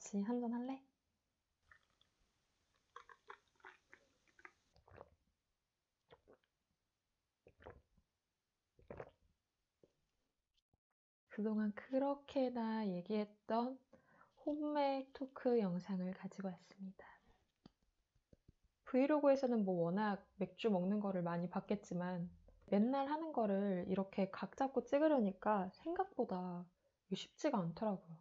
같이 한잔 할래? 그동안 그렇게나 얘기했던 홈맥 토크 영상을 가지고 왔습니다. 브이로그에서는 뭐 워낙 맥주 먹는 거를 많이 봤겠지만 맨날 하는 거를 이렇게 각 잡고 찍으려니까 생각보다 쉽지가 않더라고요.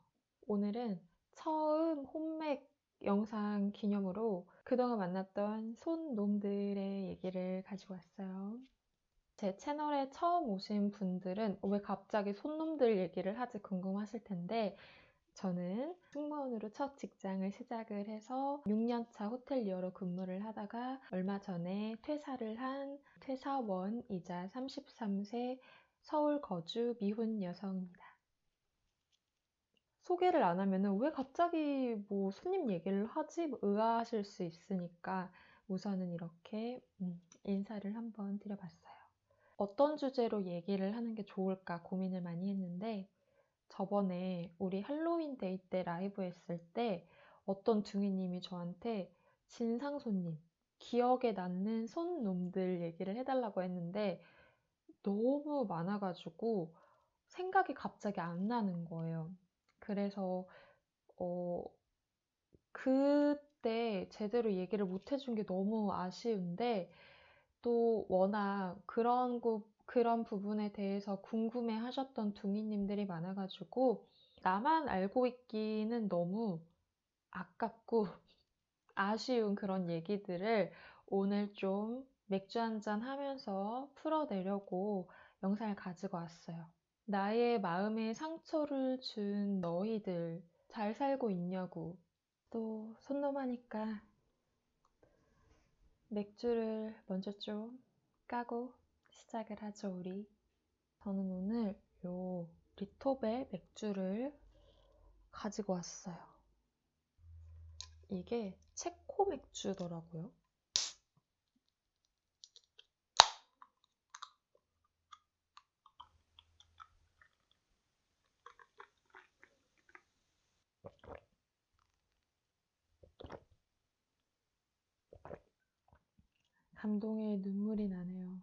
오늘은 처음 홈맥 영상 기념으로 그동안 만났던 손놈들의 얘기를 가지고 왔어요. 제 채널에 처음 오신 분들은 왜 갑자기 손놈들 얘기를 하지 궁금하실 텐데 저는 승무원으로 첫 직장을 시작을 해서 6년차 호텔리어로 근무를 하다가 얼마 전에 퇴사를 한 퇴사원이자 33세 서울 거주 미혼 여성입니다. 소개를 안 하면은 왜 갑자기 뭐 손님 얘기를 하지? 뭐 의아하실 수 있으니까 우선은 이렇게 음, 인사를 한번 드려봤어요. 어떤 주제로 얘기를 하는 게 좋을까 고민을 많이 했는데 저번에 우리 할로윈 데이 때 라이브 했을 때 어떤 중이님이 저한테 진상 손님, 기억에 남는 손놈들 얘기를 해달라고 했는데 너무 많아가지고 생각이 갑자기 안 나는 거예요. 그래서 어 그때 제대로 얘기를 못 해준 게 너무 아쉬운데 또 워낙 그런 구, 그런 부분에 대해서 궁금해 하셨던 둥이님들이 많아가지고 나만 알고 있기는 너무 아깝고 아쉬운 그런 얘기들을 오늘 좀 맥주 한잔 하면서 풀어내려고 영상을 가지고 왔어요. 나의 마음에 상처를 준 너희들 잘 살고 있냐고. 또 손놈하니까. 맥주를 먼저 좀 까고 시작을 하죠 우리. 저는 오늘 요 리토벨 맥주를 가지고 왔어요. 이게 체코 맥주더라고요 감동의 눈물이 나네요.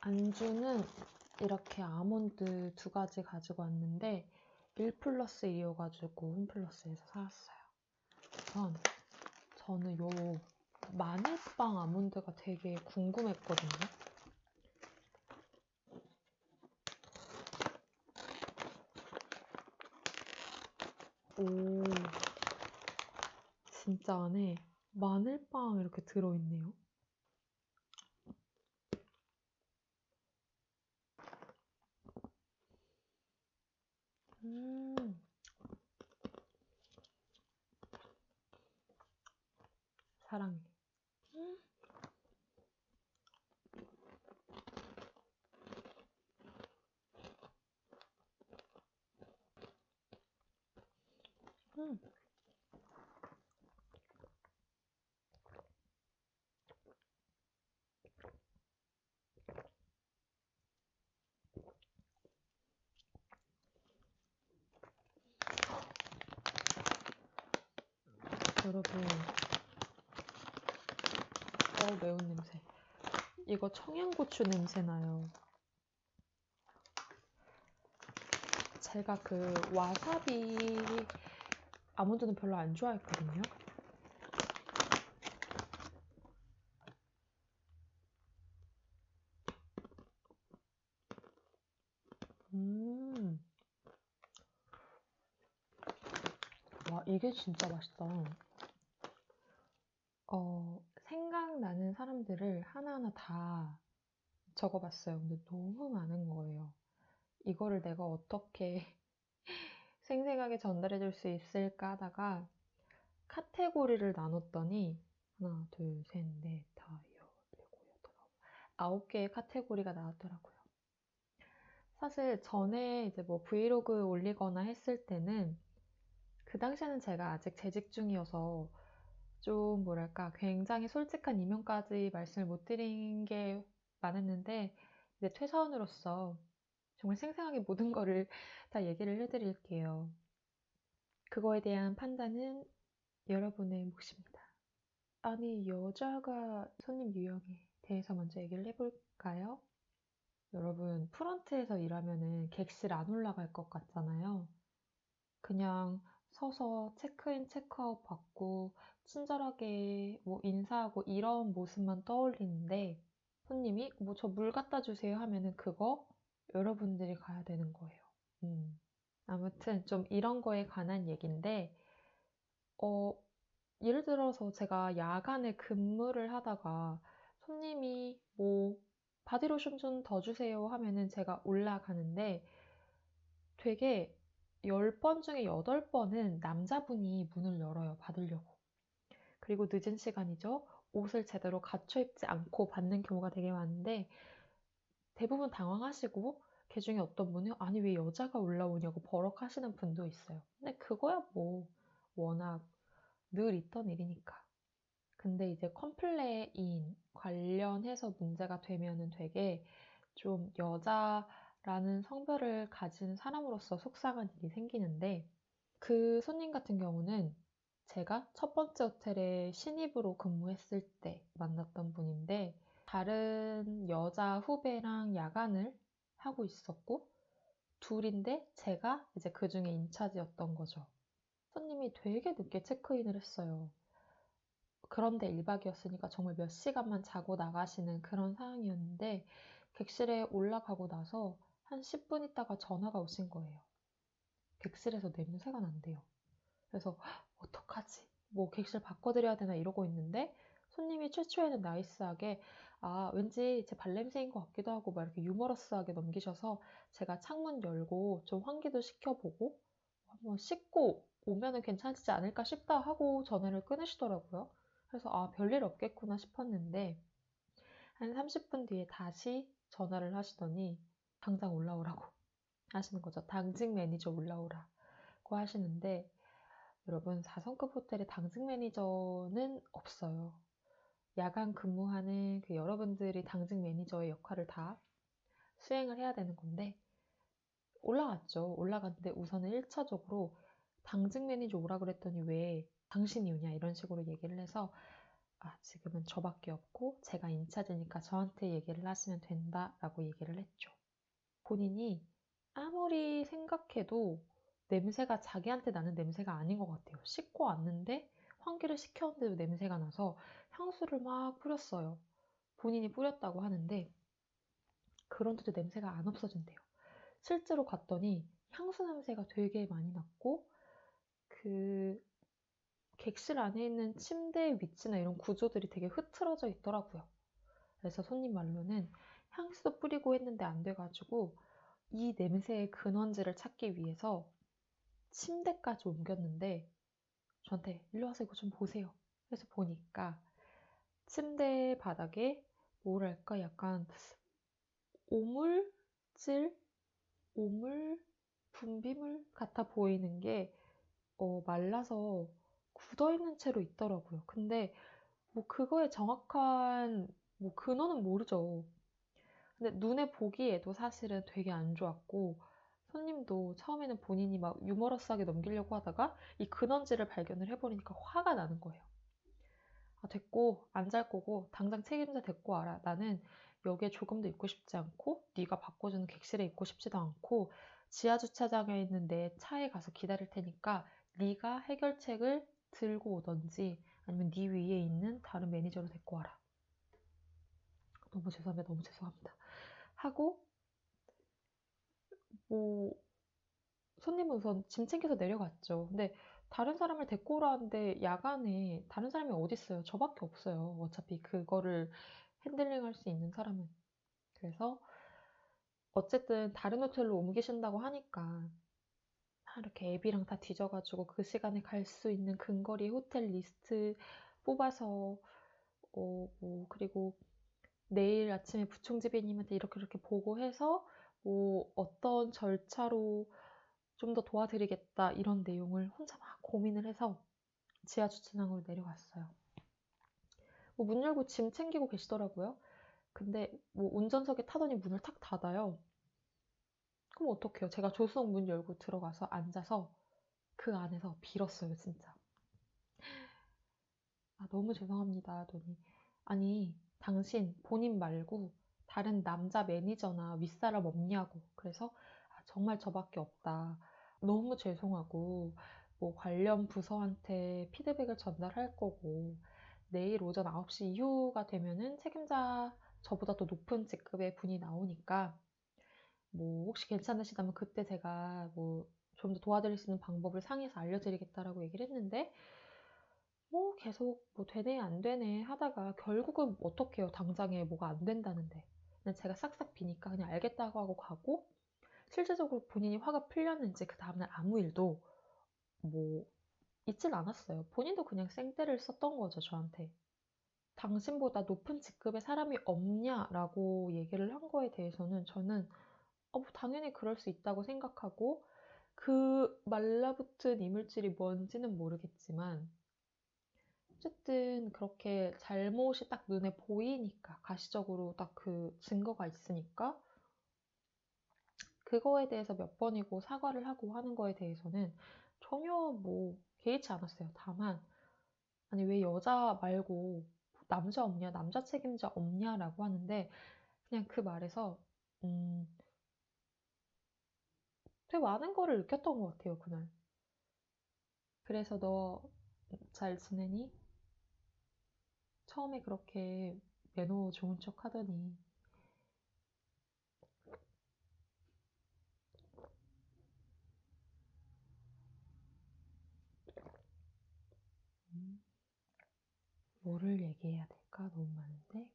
안주는 이렇게 아몬드 두 가지 가지고 왔는데 1 플러스 1이어가지고 홈 플러스에서 사왔어요. 우선 저는 요 마늘빵 아몬드가 되게 궁금했거든요. 오, 진짜 안에 마늘빵 이렇게 들어있네요. 여러분 어 매운 냄새 이거 청양고추 냄새 나요 제가 그 와사비 아몬드는 별로 안 좋아했거든요 음. 와, 이게 진짜 맛있다. 어, 생각나는 사람들을 하나하나 다 적어봤어요. 근데 너무 많은 거예요. 이거를 내가 어떻게 생생하게 전달해 줄 수 있을까 하다가 카테고리를 나눴더니 하나, 둘, 셋, 넷, 다, 여, 일곱, 여덟, 아홉 개의 카테고리가 나왔더라고요. 사실 전에 이제 뭐 브이로그 올리거나 했을 때는 그 당시에는 제가 아직 재직 중이어서 좀 뭐랄까 굉장히 솔직한 이명까지 말씀을 못 드린 게 많았는데 이제 퇴사원으로서 정말 생생하게 모든 거를 다 얘기를 해드릴게요. 그거에 대한 판단은 여러분의 몫입니다. 아니, 여자가 손님 유형에 대해서 먼저 얘기를 해볼까요? 여러분, 프런트에서 일하면은 객실 안 올라갈 것 같잖아요. 그냥 서서 체크인, 체크아웃 받고 친절하게 뭐 인사하고 이런 모습만 떠올리는데 손님이 뭐 저 물 갖다 주세요 하면은 그거 여러분들이 가야 되는 거예요. 음. 아무튼 좀 이런 거에 관한 얘기인데 어, 예를 들어서 제가 야간에 근무를 하다가 손님이 뭐 바디로션 좀 더 주세요 하면은 제가 올라가는데 되게 10번 중에 8번은 남자분이 문을 열어요. 받으려고. 그리고 늦은 시간이죠. 옷을 제대로 갖춰 입지 않고 받는 경우가 되게 많은데 대부분 당황하시고 그 중에 어떤 분은 아니 왜 여자가 올라오냐고 버럭하시는 분도 있어요. 근데 그거야 뭐 워낙 늘 있던 일이니까. 근데 이제 컴플레인 관련해서 문제가 되면은 되게 좀 여자 라는 성별을 가진 사람으로서 속상한 일이 생기는데 그 손님 같은 경우는 제가 첫 번째 호텔에 신입으로 근무했을 때 만났던 분인데 다른 여자 후배랑 야간을 하고 있었고 둘인데 제가 이제 그 중에 인차지였던 거죠. 손님이 되게 늦게 체크인을 했어요. 그런데 1박이었으니까 정말 몇 시간만 자고 나가시는 그런 상황이었는데 객실에 올라가고 나서 한 10분 있다가 전화가 오신 거예요. 객실에서 냄새가 난대요. 그래서 어떡하지? 뭐 객실 바꿔드려야 되나 이러고 있는데 손님이 최초에는 나이스하게 아 왠지 제 발냄새인 것 같기도 하고 막 이렇게 유머러스하게 넘기셔서 제가 창문 열고 좀 환기도 시켜보고 한번 씻고 오면은 괜찮지 않을까 싶다 하고 전화를 끊으시더라고요. 그래서 아, 별일 없겠구나 싶었는데 한 30분 뒤에 다시 전화를 하시더니 당장 올라오라고 하시는 거죠. 당직 매니저 올라오라고 하시는데 여러분 4성급 호텔에 당직 매니저는 없어요. 야간 근무하는 그 여러분들이 당직 매니저의 역할을 다 수행을 해야 되는 건데 올라갔죠. 올라갔는데 우선은 1차적으로 당직 매니저 오라 그랬더니 왜 당신이 오냐 이런 식으로 얘기를 해서 아 지금은 저밖에 없고 제가 인차지니까 저한테 얘기를 하시면 된다라고 얘기를 했죠. 본인이 아무리 생각해도 냄새가 자기한테 나는 냄새가 아닌 것 같아요. 씻고 왔는데 환기를 시켰는데도 냄새가 나서 향수를 막 뿌렸어요. 본인이 뿌렸다고 하는데 그런데도 냄새가 안 없어진대요. 실제로 갔더니 향수 냄새가 되게 많이 났고 그 객실 안에 있는 침대 위치나 이런 구조들이 되게 흐트러져 있더라고요. 그래서 손님 말로는 향수도 뿌리고 했는데 안 돼가지고 이 냄새의 근원지를 찾기 위해서 침대까지 옮겼는데 저한테 일로 와서 이거 좀 보세요. 그래서 보니까 침대 바닥에 뭐랄까 약간 오물질, 오물, 분비물 같아 보이는 게 어, 말라서 굳어 있는 채로 있더라고요. 근데 뭐 그거의 정확한 뭐 근원은 모르죠. 근데 눈에 보기에도 사실은 되게 안 좋았고 손님도 처음에는 본인이 막 유머러스하게 넘기려고 하다가 이 근원지를 발견을 해버리니까 화가 나는 거예요. 아, 됐고 안 잘 거고 당장 책임자 데리고 와라. 나는 여기에 조금도 있고 싶지 않고 네가 바꿔주는 객실에 있고 싶지도 않고 지하 주차장에 있는 내 차에 가서 기다릴 테니까 네가 해결책을 들고 오던지 아니면 네 위에 있는 다른 매니저를 데리고 와라. 너무 죄송합니다. 너무 죄송합니다. 하고 뭐 손님은 우선 짐 챙겨서 내려갔죠. 근데 다른 사람을 데리고 오라는데 야간에 다른 사람이 어디 있어요? 저밖에 없어요. 어차피 그거를 핸들링 할 수 있는 사람은. 그래서 어쨌든 다른 호텔로 옮기신다고 하니까 이렇게 앱이랑 다 뒤져가지고 그 시간에 갈 수 있는 근거리 호텔 리스트 뽑아서 어, 뭐 그리고 내일 아침에 부총지배님한테 이렇게 이렇게 보고해서 뭐 어떤 절차로 좀 더 도와드리겠다 이런 내용을 혼자 막 고민을 해서 지하 주차장으로 내려갔어요. 뭐 문 열고 짐 챙기고 계시더라고요. 근데 뭐 운전석에 타더니 문을 탁 닫아요. 그럼 어떡해요? 제가 조수석 문 열고 들어가서 앉아서 그 안에서 빌었어요, 진짜. 아, 너무 죄송합니다, 하더니. 아니, 당신 본인 말고 다른 남자 매니저나 윗사람 없냐고. 그래서 아, 정말 저밖에 없다. 너무 죄송하고 뭐 관련 부서한테 피드백을 전달할 거고 내일 오전 9시 이후가 되면은 책임자 저보다 더 높은 직급의 분이 나오니까 뭐 혹시 괜찮으시다면 그때 제가 뭐 좀 더 도와드릴 수 있는 방법을 상의해서 알려드리겠다라고 얘기를 했는데 뭐 계속 뭐 되네 안 되네 하다가 결국은 어떡해요 당장에 뭐가 안 된다는데 그냥 제가 싹싹 비니까 그냥 알겠다고 하고 가고 실제적으로 본인이 화가 풀렸는지 그 다음날 아무 일도 뭐 있진 않았어요. 본인도 그냥 생떼를 썼던 거죠, 저한테. 당신보다 높은 직급의 사람이 없냐라고 얘기를 한 거에 대해서는 저는 어, 뭐 당연히 그럴 수 있다고 생각하고 그 말라붙은 이물질이 뭔지는 모르겠지만 어쨌든 그렇게 잘못이 딱 눈에 보이니까 가시적으로 딱 그 증거가 있으니까 그거에 대해서 몇 번이고 사과를 하고 하는 거에 대해서는 전혀 뭐 개의치 않았어요. 다만 아니 왜 여자 말고 남자 없냐 남자 책임자 없냐라고 하는데 그냥 그 말에서 음 되게 많은 거를 느꼈던 것 같아요 그날. 그래서 너 잘 지내니? 처음에 그렇게 매너 좋은 척 하더니 음, 뭐를 얘기해야 될까? 너무 많은데.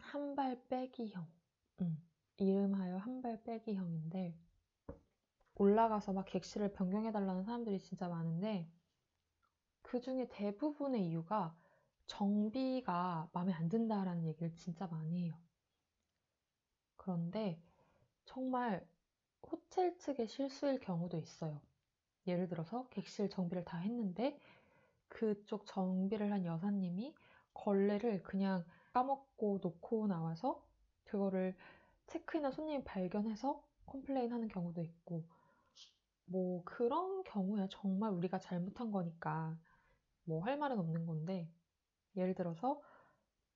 한 발 빼기형. 음, 이름하여 한 발 빼기형인데 올라가서 막 객실을 변경해달라는 사람들이 진짜 많은데 그 중에 대부분의 이유가 정비가 마음에 안 든다라는 얘기를 진짜 많이 해요. 그런데 정말 호텔 측의 실수일 경우도 있어요. 예를 들어서 객실 정비를 다 했는데 그쪽 정비를 한 여사님이 걸레를 그냥 까먹고 놓고 나와서 그거를 체크인한 손님이 발견해서 컴플레인 하는 경우도 있고 뭐 그런 경우에 정말 우리가 잘못한 거니까 뭐 할 말은 없는 건데 예를 들어서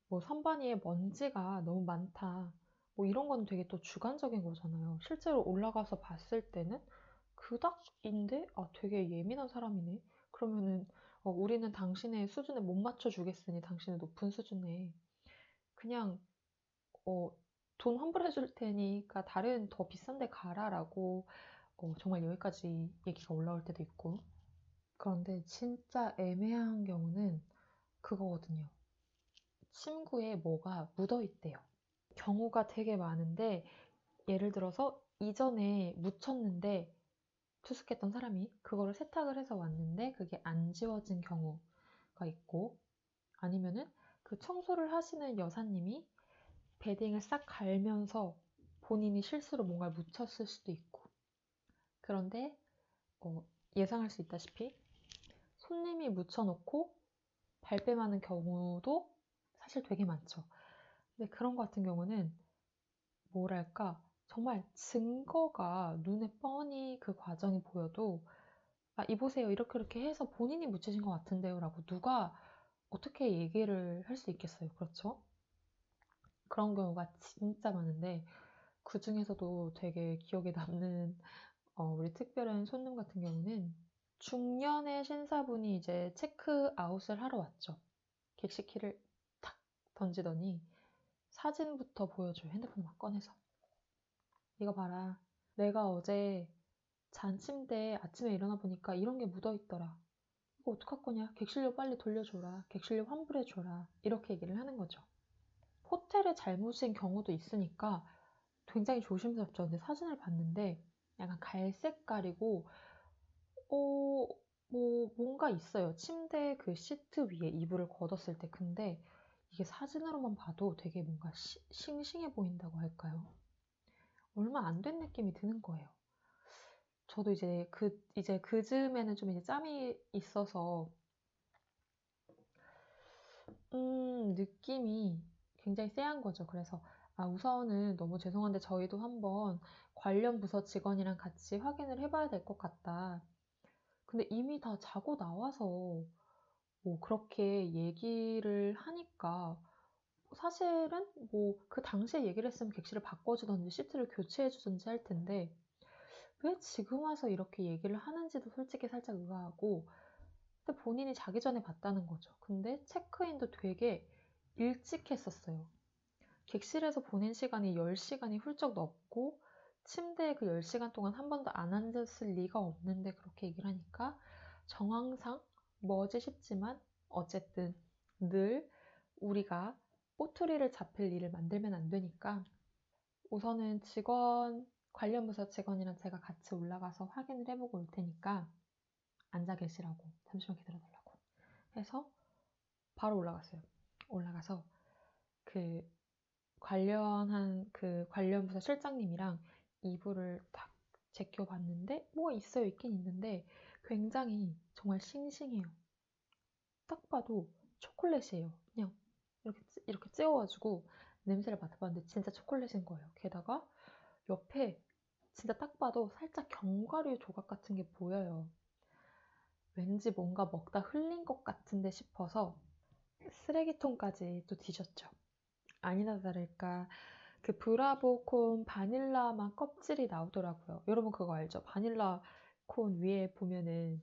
뭐 선반위에 먼지가 너무 많다 뭐 이런 건 되게 또 주관적인 거잖아요. 실제로 올라가서 봤을 때는 그닥인데 아 되게 예민한 사람이네. 그러면은 어, 우리는 당신의 수준에 못 맞춰 주겠으니 당신의 높은 수준에. 그냥 어, 돈 환불해 줄 테니까 다른 더 비싼 데 가라라고 어, 정말 여기까지 얘기가 올라올 때도 있고 그런데 진짜 애매한 경우는 그거거든요. 침구에 뭐가 묻어 있대요. 경우가 되게 많은데 예를 들어서 이전에 묻혔는데 투숙했던 사람이 그거를 세탁을 해서 왔는데 그게 안 지워진 경우가 있고 아니면은 그 청소를 하시는 여사님이 베딩을 싹 갈면서 본인이 실수로 뭔가를 묻혔을 수도 있고 그런데 어, 예상할 수 있다시피 손님이 묻혀놓고 발뺌하는 경우도 사실 되게 많죠. 근데 그런 것 같은 경우는 뭐랄까 정말 증거가 눈에 뻔히 그 과정이 보여도 아, 이보세요. 이렇게 이렇게 해서 본인이 묻히신 것 같은데요. 라고 누가 어떻게 얘기를 할 수 있겠어요. 그렇죠? 그런 경우가 진짜 많은데 그 중에서도 되게 기억에 남는 어, 우리 특별한 손님 같은 경우는 중년의 신사분이 이제 체크아웃을 하러 왔죠. 객실키를 탁 던지더니 사진부터 보여줘요. 핸드폰을 막 꺼내서. 이거 봐라. 내가 어제 잔 침대에 아침에 일어나 보니까 이런 게 묻어 있더라. 이거 어떡할 거냐? 객실료 빨리 돌려줘라. 객실료 환불해줘라. 이렇게 얘기를 하는 거죠. 호텔에 잘못인 경우도 있으니까 굉장히 조심스럽죠. 근데 사진을 봤는데 약간 갈색깔이고 어, 뭐 뭔가 있어요. 침대 그 시트 위에 이불을 걷었을 때 근데 이게 사진으로만 봐도 되게 뭔가 시, 싱싱해 보인다고 할까요? 얼마 안 된 느낌이 드는 거예요. 저도 이제 그 이제 그 즈음에는 좀 이제 짬이 있어서 음, 느낌이 굉장히 쎄한 거죠. 그래서 아, 우선은 너무 죄송한데 저희도 한번 관련 부서 직원이랑 같이 확인을 해봐야 될 것 같다. 근데 이미 다 자고 나와서 뭐 그렇게 얘기를 하니까 사실은 뭐 그 당시에 얘기를 했으면 객실을 바꿔주던지 시트를 교체해주던지 할 텐데 왜 지금 와서 이렇게 얘기를 하는지도 솔직히 살짝 의아하고 근데 본인이 자기 전에 봤다는 거죠. 근데 체크인도 되게 일찍 했었어요. 객실에서 보낸 시간이 10시간이 훌쩍 넘고 침대에 그 10시간 동안 한 번도 안 앉았을 리가 없는데 그렇게 얘기를 하니까 정황상 뭐지 싶지만 어쨌든 늘 우리가 꼬투리를 잡힐 일을 만들면 안 되니까 우선은 직원 관련 부서 직원이랑 제가 같이 올라가서 확인을 해보고 올 테니까 앉아 계시라고 잠시만 기다려 달라고 해서 바로 올라갔어요. 올라가서 그 관련한 그 관련 부서 실장님이랑 이불을 딱 제껴봤는데 뭐가 있어요 있긴 있는데 굉장히 정말 싱싱해요. 딱 봐도 초콜릿이에요. 그냥 이렇게 이렇게 찍어가지고 냄새를 맡아봤는데 진짜 초콜릿인 거예요. 게다가 옆에 진짜 딱 봐도 살짝 견과류 조각 같은 게 보여요. 왠지 뭔가 먹다 흘린 것 같은데 싶어서 쓰레기통까지 또 뒤졌죠. 아니나 다를까 그 브라보 콘 바닐라 맛 껍질이 나오더라고요. 여러분 그거 알죠? 바닐라 콘 위에 보면은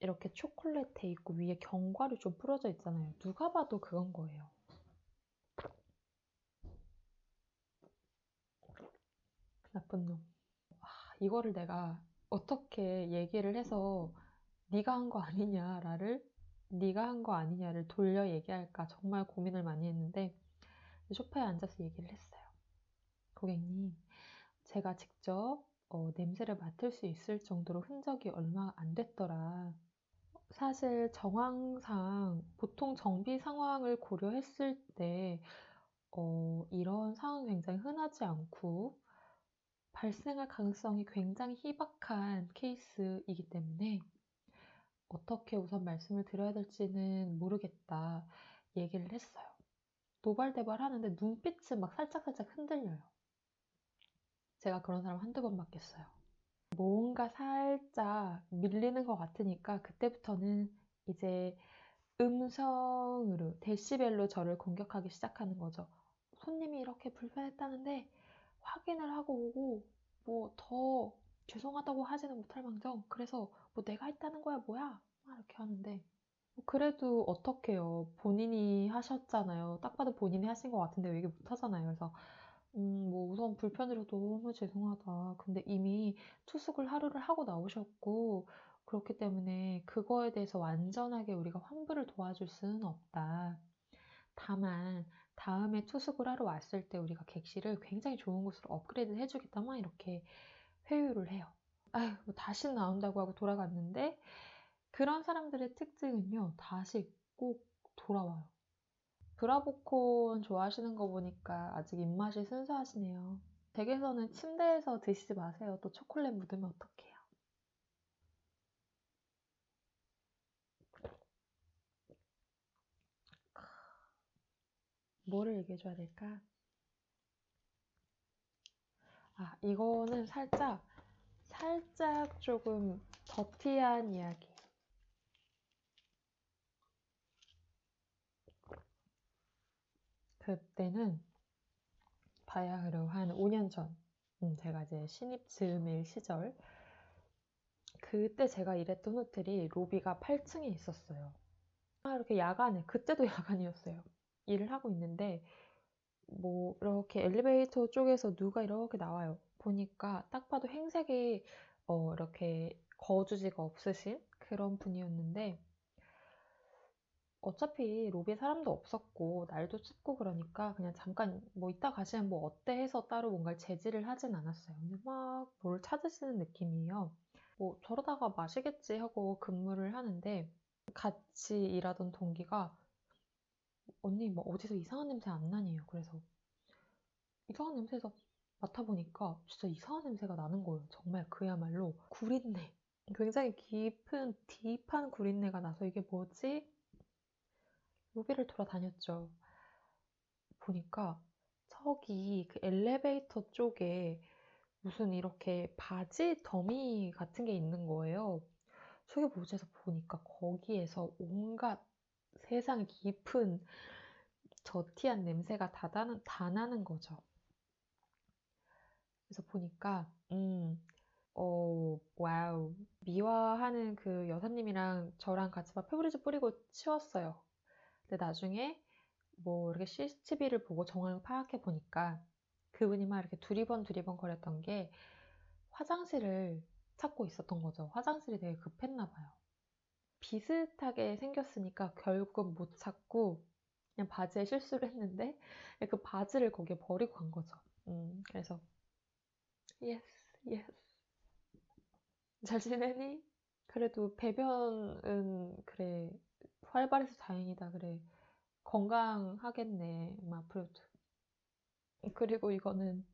이렇게 초콜릿 돼 있고 위에 견과류 좀 뿌려져 있잖아요. 누가 봐도 그건 거예요. 나쁜 놈. 아, 이거를 내가 어떻게 얘기를 해서 네가 한 거 아니냐를 네가 한 거 아니냐를 돌려 얘기할까 정말 고민을 많이 했는데 소파에 앉아서 얘기를 했어요. 고객님, 제가 직접 어, 냄새를 맡을 수 있을 정도로 흔적이 얼마 안 됐더라. 사실 정황상 보통 정비 상황을 고려했을 때 어, 이런 상황 굉장히 흔하지 않고 발생할 가능성이 굉장히 희박한 케이스이기 때문에 어떻게 우선 말씀을 드려야 될지는 모르겠다 얘기를 했어요. 노발대발 하는데 눈빛은 막 살짝살짝 흔들려요. 제가 그런 사람 한두 번 봤겠어요. 뭔가 살짝 밀리는 것 같으니까 그때부터는 이제 음성으로, 데시벨로 저를 공격하기 시작하는 거죠. 손님이 이렇게 불편했다는데 확인을 하고 오고 뭐 더 죄송하다고 하지는 못할 망정. 그래서 뭐 내가 했다는 거야 뭐야? 이렇게 하는데 뭐 그래도 어떡해요. 본인이 하셨잖아요. 딱 봐도 본인이 하신 것 같은데 왜 얘기 못하잖아요. 그래서 음, 뭐 우선 불편으로 너무 죄송하다 근데 이미 투숙을 하루를 하고 나오셨고 그렇기 때문에 그거에 대해서 완전하게 우리가 환불을 도와줄 수는 없다 다만 다음에 투숙을 하러 왔을 때 우리가 객실을 굉장히 좋은 곳으로 업그레이드 해주겠다 막 이렇게 회유를 해요. 아휴, 뭐 다시 나온다고 하고 돌아갔는데 그런 사람들의 특징은요, 다시 꼭 돌아와요. 브라보콘 좋아하시는 거 보니까 아직 입맛이 순수하시네요. 댁에서는 침대에서 드시지 마세요. 또 초콜릿 묻으면 어떡해요. 뭐를 얘기해줘야 될까? 아, 이거는 살짝, 살짝 조금 더티한 이야기. 그때는 바야흐로 한 5년 전, 음, 제가 이제 신입 즈음일 시절, 그때 제가 일했던 호텔이 로비가 8층에 있었어요. 아, 이렇게 야간에, 그때도 야간이었어요. 일을 하고 있는데 뭐 이렇게 엘리베이터 쪽에서 누가 이렇게 나와요. 보니까 딱 봐도 행색이 어 이렇게 거주지가 없으신 그런 분이었는데 어차피 로비에 사람도 없었고 날도 춥고 그러니까 그냥 잠깐 뭐 이따 가시면 뭐 어때 해서 따로 뭔가를 제지를 하진 않았어요. 근데 막 뭘 찾으시는 느낌이에요. 뭐 저러다가 마시겠지 하고 근무를 하는데 같이 일하던 동기가 언니 뭐 어디서 이상한 냄새 안 나니에요. 그래서 이상한 냄새에서 맡아보니까 진짜 이상한 냄새가 나는 거예요. 정말 그야말로 구린내. 굉장히 깊은 딥한 구린내가 나서 이게 뭐지? 로비를 돌아다녔죠. 보니까 저기 그 엘리베이터 쪽에 무슨 이렇게 바지 더미 같은 게 있는 거예요. 저게 뭐지 해서 보니까 거기에서 온갖 세상에 깊은 저티한 냄새가 다, 나는, 다 나는 거죠. 그래서 보니까, 음, 어, 와우. 미화하는 그 여사님이랑 저랑 같이 막 페브리즈 뿌리고 치웠어요. 근데 나중에 뭐 이렇게 CCTV를 보고 정황을 파악해 보니까 그분이 막 이렇게 두리번 두리번 거렸던 게 화장실을 찾고 있었던 거죠. 화장실이 되게 급했나 봐요. 비슷하게 생겼으니까 결국 못 찾고 그냥 바지에 실수를 했는데 그 바지를 거기에 버리고 간 거죠. 음, 그래서 yes, yes. 잘 지내니? 그래도 배변은 그래 활발해서 다행이다. 그래 건강하겠네. 앞으로도. 그리고 이거는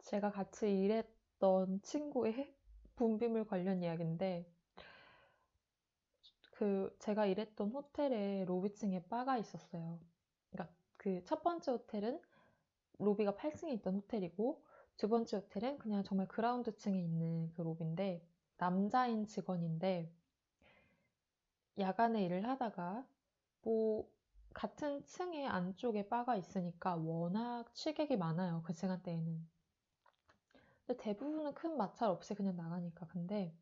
제가 같이 일했던 친구의 분비물 관련 이야기인데 그 제가 일했던 호텔에 로비층에 바가 있었어요. 그러니까 그 첫 번째 호텔은 로비가 8층에 있던 호텔이고 두 번째 호텔은 그냥 정말 그라운드층에 있는 그 로비인데 남자인 직원인데 야간에 일을 하다가 뭐 같은 층에 안쪽에 바가 있으니까 워낙 취객이 많아요. 그 시간대에는. 근데 대부분은 큰 마찰 없이 그냥 나가니까. 근데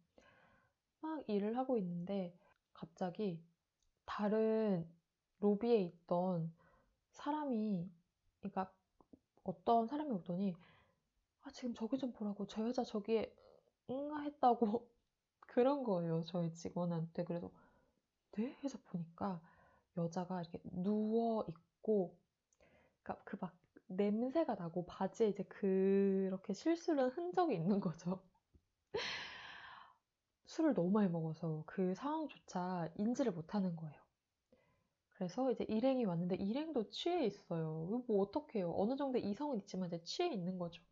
막 일을 하고 있는데 갑자기 다른 로비에 있던 사람이, 그러니까 어떤 사람이 오더니 아, 지금 저기 좀 보라고. 저 여자 저기에 응아 했다고 그런 거예요. 저희 직원한테. 그래서 네? 해서 보니까 여자가 이렇게 누워 있고, 그러니까 그 막 냄새가 나고 바지에 이제 그렇게 실수를 흔적이 있는 거죠. 술을 너무 많이 먹어서 그 상황조차 인지를 못하는 거예요. 그래서 이제 일행이 왔는데 일행도 취해 있어요. 뭐 어떡해요. 어느 정도 이성은 있지만 이제 취해 있는 거죠.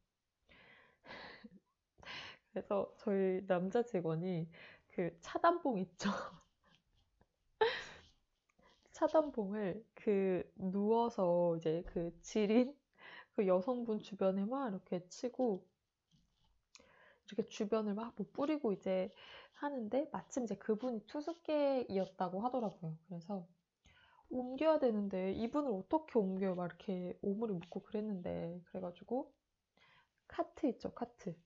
그래서 저희 남자 직원이 그 차단봉 있죠. 차단봉을 그 누워서 이제 그 지린 그 여성분 주변에 막 이렇게 치고 이렇게 주변을 막 뭐 뿌리고 이제 하는데 마침 이제 그분이 투숙객이었다고 하더라고요. 그래서 옮겨야 되는데 이분을 어떻게 옮겨요? 막 이렇게 오물이 묻고 그랬는데 그래가지고 카트 있죠, 카트.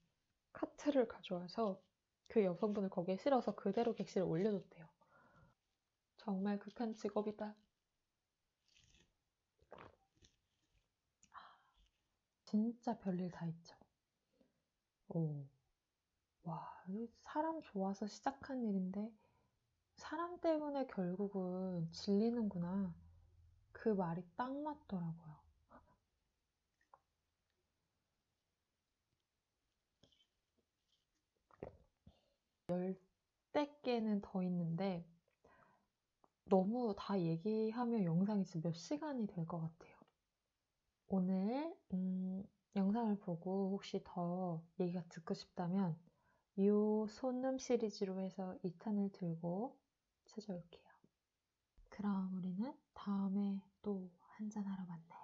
카트를 가져와서 그 여성분을 거기에 실어서 그대로 객실에 올려줬대요. 정말 극한 직업이다. 진짜 별일 다 있죠. 오. 와, 사람 좋아서 시작한 일인데, 사람 때문에 결국은 질리는구나. 그 말이 딱 맞더라고요. 열대 개는 더 있는데, 너무 다 얘기하면 영상이 진짜 몇 시간이 될 것 같아요. 오늘 음, 영상을 보고 혹시 더 얘기가 듣고 싶다면 이 손음 시리즈로 해서 2탄을 들고 찾아올게요. 그럼 우리는 다음에 또 한잔하러 만나요.